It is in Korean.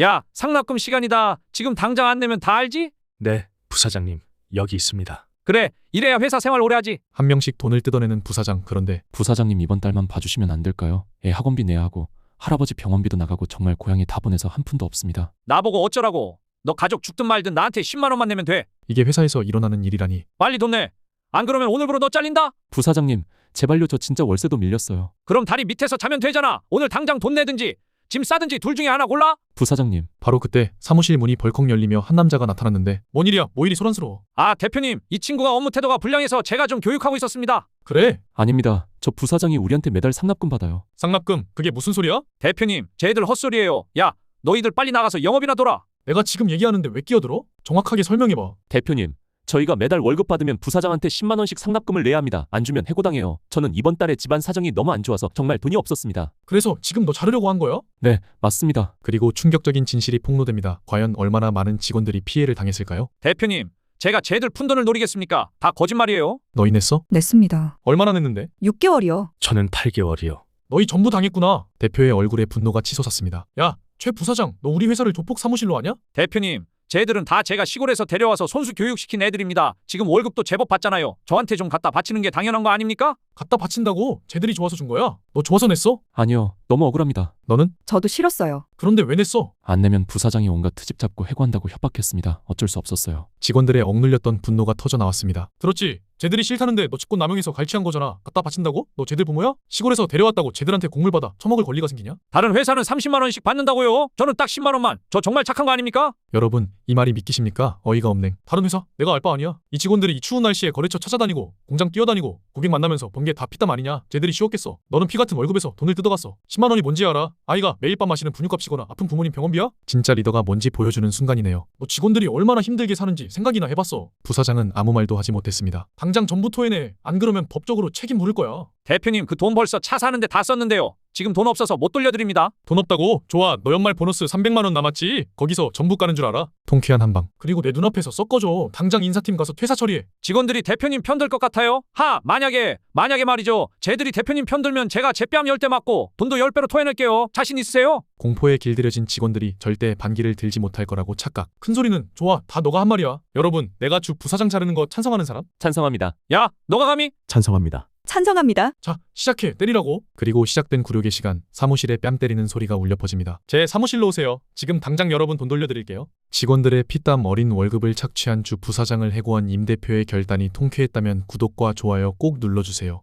야, 상납금 시간이다. 지금 당장 안 내면 다 알지? 네, 부사장님, 여기 있습니다. 그래, 이래야 회사 생활 오래 하지. 한 명씩 돈을 뜯어내는 부사장. 그런데 부사장님 이번 달만 봐주시면 안 될까요? 애 학원비 내야 하고 할아버지 병원비도 나가고 정말 고향에 다 보내서 한 푼도 없습니다. 나보고 어쩌라고. 너 가족 죽든 말든 나한테 10만 원만 내면 돼. 이게 회사에서 일어나는 일이라니. 빨리 돈 내. 안 그러면 오늘부로 너 잘린다? 부사장님 제발요 저 진짜 월세도 밀렸어요. 그럼 다리 밑에서 자면 되잖아. 오늘 당장 돈 내든지 짐 싸든지 둘 중에 하나 골라. 부사장님 바로 그때 사무실 문이 벌컥 열리며 한 남자가 나타났는데 뭔 일이야? 뭐 일이 소란스러워? 아, 대표님. 이 친구가 업무 태도가 불량해서 제가 좀 교육하고 있었습니다. 그래. 아닙니다. 저 부사장이 우리한테 매달 상납금 받아요. 쌍납금 그게 무슨 소리야? 대표님, 쟤들 헛소리예요. 야, 너희들 빨리 나가서 영업이나 돌아. 내가 지금 얘기하는데 왜 끼어들어? 정확하게 설명해봐. 대표님 저희가 매달 월급 받으면 부사장한테 10만 원씩 상납금을 내야 합니다. 안 주면 해고당해요. 저는 이번 달에 집안 사정이 너무 안 좋아서 정말 돈이 없었습니다. 그래서 지금 너 자르려고 한 거야? 네 맞습니다. 그리고 충격적인 진실이 폭로됩니다. 과연 얼마나 많은 직원들이 피해를 당했을까요? 대표님, 제가 쟤들 푼돈을 노리겠습니까? 다 거짓말이에요. 너희 냈어? 냈습니다. 얼마나 냈는데? 6개월이요. 저는 8개월이요. 너희 전부 당했구나. 대표의 얼굴에 분노가 치솟았습니다. 야, 최 부사장, 너 우리 회사를 조폭 사무실로 하냐? 대표님, 쟤들은 다 제가 시골에서 데려와서 손수 교육시킨 애들입니다. 지금 월급도 제법 받잖아요. 저한테 좀 갖다 바치는 게 당연한 거 아닙니까? 갖다 바친다고? 쟤들이 좋아서 준 거야? 너 좋아서 냈어? 아니요 너무 억울합니다. 너는? 저도 싫었어요. 그런데 왜 냈어? 안 내면 부사장이 온갖 트집 잡고 해고한다고 협박했습니다. 어쩔 수 없었어요. 직원들의 억눌렸던 분노가 터져 나왔습니다. 들었지? 쟤들이 싫다는데 너 직권 남용해서 갈취한 거잖아. 갖다 바친다고? 너 쟤들 부모야? 시골에서 데려왔다고 쟤들한테 공물 받아 처먹을 권리가 생기냐? 다른 회사는 30만 원씩 받는다고요. 저는 딱 10만 원만. 저 정말 착한 거 아닙니까? 여러분, 이 말이 믿기십니까? 어이가 없네. 다른 회사? 내가 알 바 아니야. 이 직원들이 이 추운 날씨에 거래처 찾아다니고 공장 뛰어다니고 고객 만나면서 번게 다 피땀 아니냐? 쟤들이 쉬웠겠어. 너는 피 같은 월급에서 돈을 뜯어갔어. 10만 원이 뭔지 알아? 아이가 매일 밤 마시는 분유값이거나 아픈 부모님 병원비야? 진짜 리더가 뭔지 보여주는 순간이네요. 너 직원들이 얼마나 힘들게 사는지 생각이나 해봤어. 부사장은 아무 말도 하지 못했습니다. 당장 전부 토해내. 안 그러면 법적으로 책임 물을 거야. 대표님, 그 돈 벌써 차 사는데 다 썼는데요. 지금 돈 없어서 못 돌려드립니다. 돈 없다고? 좋아. 너 연말 보너스 300만 원 남았지? 거기서 전부 까는 줄 알아? 통쾌한 한방. 그리고 내 눈앞에서 섞어줘. 당장 인사팀 가서 퇴사 처리해. 직원들이 대표님 편들 것 같아요? 하, 만약에, 만약에 말이죠. 쟤들이 대표님 편들면 제가 제뺨 10대 맞고 돈도 10배로 토해낼게요. 자신 있으세요? 공포에 길들여진 직원들이 절대 반기를 들지 못할 거라고 착각. 큰 소리는 좋아. 다 너가 한 말이야. 여러분, 내가 주 부사장 자르는 거 찬성하는 사람? 찬성합니다. 야, 너가 감히? 찬성합니다. 찬성합니다. 자, 시작해. 때리라고. 그리고 시작된 굴욕의 시간. 사무실에 뺨 때리는 소리가 울려 퍼집니다. 제 사무실로 오세요. 지금 당장 여러분 돈 돌려드릴게요. 직원들의 피땀 어린 월급을 착취한 주 부사장을 해고한 임 대표의 결단이 통쾌했다면 구독과 좋아요 꼭 눌러주세요.